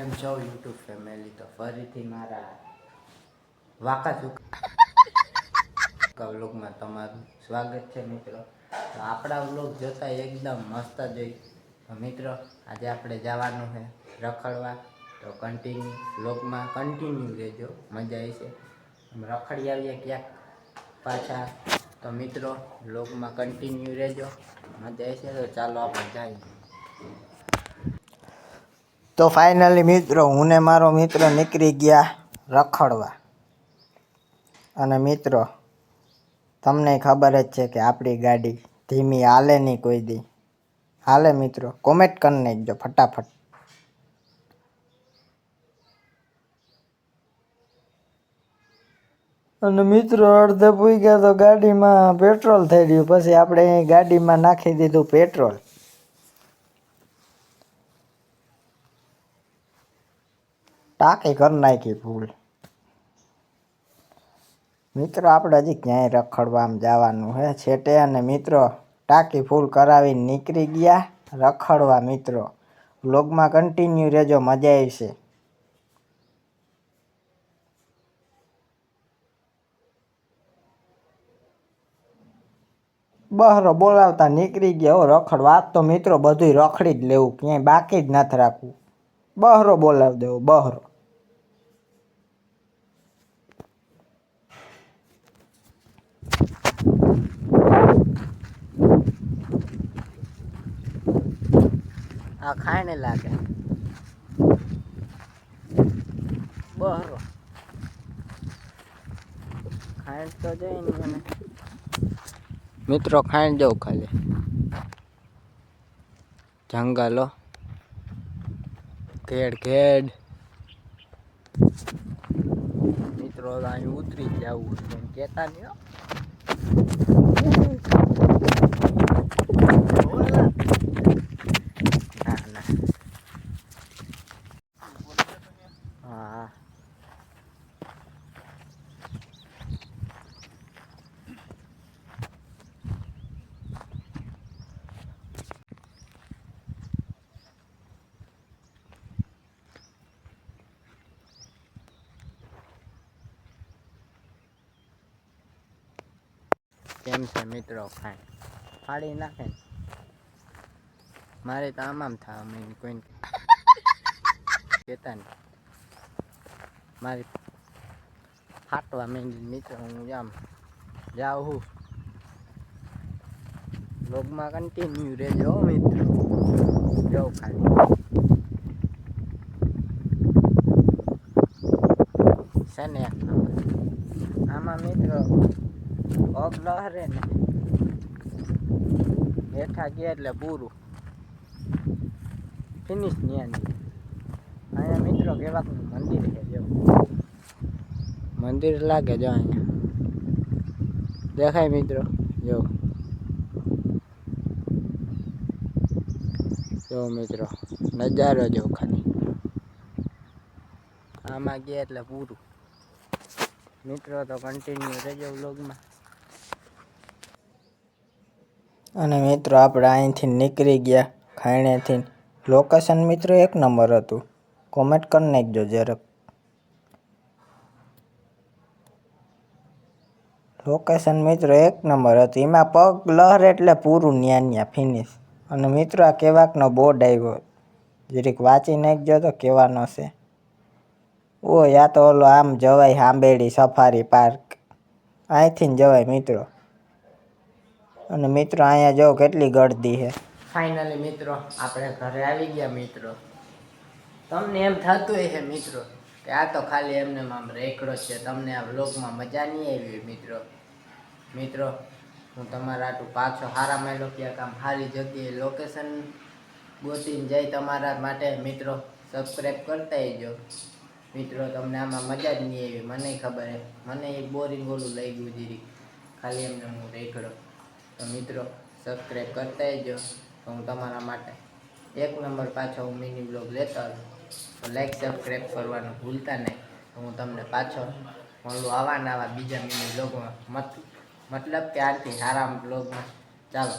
કેમ છો YouTube family તો ફરીથી મારા વાકા ચૂકા વ્લોગમાં તમારું સ્વાગત છે, મિત્રો. તો આપણા વ્લોગ જોતા એકદમ મસ્ત જોઈ તો મિત્રો, આજે આપણે જવાનું છે રખડવા. તો કન્ટિન્યુ વ્લોગમાં કન્ટિન્યુ રહેજો. મજા આવશે રખડી આવીએ ક્યાંક પાછા. તો મિત્રો, વ્લોગમાં કન્ટિન્યુ રહેજો. મજા આવશે તો ચાલો આપણે જઈએ. તો ફાઇનલી મિત્રો હું ને મારો મિત્ર નીકળી ગયા રખડવા. અને મિત્રો, તમને ખબર જ છે કે આપણી ગાડી ધીમી હાલે નહીં કોઈ દી. હાલે મિત્રો કોમેન્ટ કરી નાખજો ફટાફટ. અને મિત્રો, અડધે પૂઈ ગયા તો ગાડીમાં પેટ્રોલ થઈ ગયું પછી આપણે ગાડીમાં નાખી દીધું પેટ્રોલ ટાંકી કરી નાખી ફૂલ મિત્રો આપણે હજી ક્યાંય રખડવામાં જવાનું હે? છેટે અને મિત્રો, ટાંકી ફૂલ કરાવીને નીકળી ગયા? રખડવા મિત્રો, વ્લોગમાં કન્ટિન્યુ રહેજો, મજા આવશે. બહરો બોલાવતા નીકળી ગયા હો, રખડવા. આજ તો મિત્રો બધું રખડી જ લેવું, ક્યાંય બાકી જ નથી રાખવું. બહરો બોલાવી દેવો, બહરો. આ ખાઈને લાગે. બરો ખાઈને તો જઈ ને મને મિત્રો, ખાઈને જાઉં ખાલી. જંગલો ઘેડ ઘેડ. મિત્રો અહીં ઉતરી જવું કેતા નહીં હો. ના ના હા કેમ છે મિત્રો? ફાઈન ફાડી નાખે મારે તો આમ થાય અમે કોઈને કહેતા નહીં મારી ફાટવા માંડી મિત્રો, હું આમ જાઉં હું. લોગમાં કન્ટિન્યુ રહેજો મિત્રો. જાઉં ખાલી. છે ને? આમાં મિત્રો પગ હરે ને. બેઠા ગયા એટલે પૂરું ફિનિશ ન્યાની અહીંયા મિત્રો કેવાકનું મંદિર છે જો મંદિર લાગે જો અહીંયા. દેખાય મિત્રો જો જો મિત્રો, નજારો જો ખાલી. આમાં ગયા એટલે પૂરું મિત્રો તો કન્ટિન્યુ રહેજો વ્લોગમાં અને મિત્રો આપણે અહીંથી નીકળી ગયા ખાણેથી લોકેશન મિત્રો એક નંબર હતું. કોમેન્ટ કરી નાખજો જરાક. લોકેશન મિત્રો એક નંબર હતું. એમાં પગ, લહરે એટલે પૂરું ન્યા ન્યા ફિનિશ અને મિત્રો આ કેવાકનો બોર્ડ આવ્યો. જરીક વાંચી નાખજો તો કહેવાનો છે. ઓ યા તો ઓલો આમ જવાય હાંબેડી સફારી પાર્ક અહીંથી જવાય મિત્રો. અને મિત્રો, અહીંયા જો કેટલી ગળદી છે. ફાઇનલી મિત્રો, આપણે ઘરે આવી ગયા, મિત્રો. તમને એમ થતું હશે, મિત્રો, કે આ તો ખાલી એમને આમ રેકડો છે. તમને આ વ્લોગમાં મજા નહીં આવી મિત્રો. મિત્રો, હું તમારા આટું પાછો હારા માયલો કે આમ સારી જગ્યાએ લોકેશન ગોતીને જઈ તમારા માટે, મિત્રો સબસ્ક્રાઈબ કરતા જો મિત્રો, તમને આમાં મજા જ નહીં આવી, મને ખબર હે મને એ બોરિંગ ઓલું લઈ ગયું જીરી. ખાલી એમને હું રેકડો તો મિત્રો સબસ્ક્રાઈબ કરતા જજો તો હું તમારા માટે એક નંબર પાછો હું મિની બ્લોગ લેતો તો લાઈક સબસ્ક્રાઈબ કરવાનું ભૂલતા નહીં. હું તમને પાછો મળું આવા ને આવા બીજા મિની બ્લોગમાં મત, મતલબ કે આરથી સારા બ્લોગમાં ચાલો.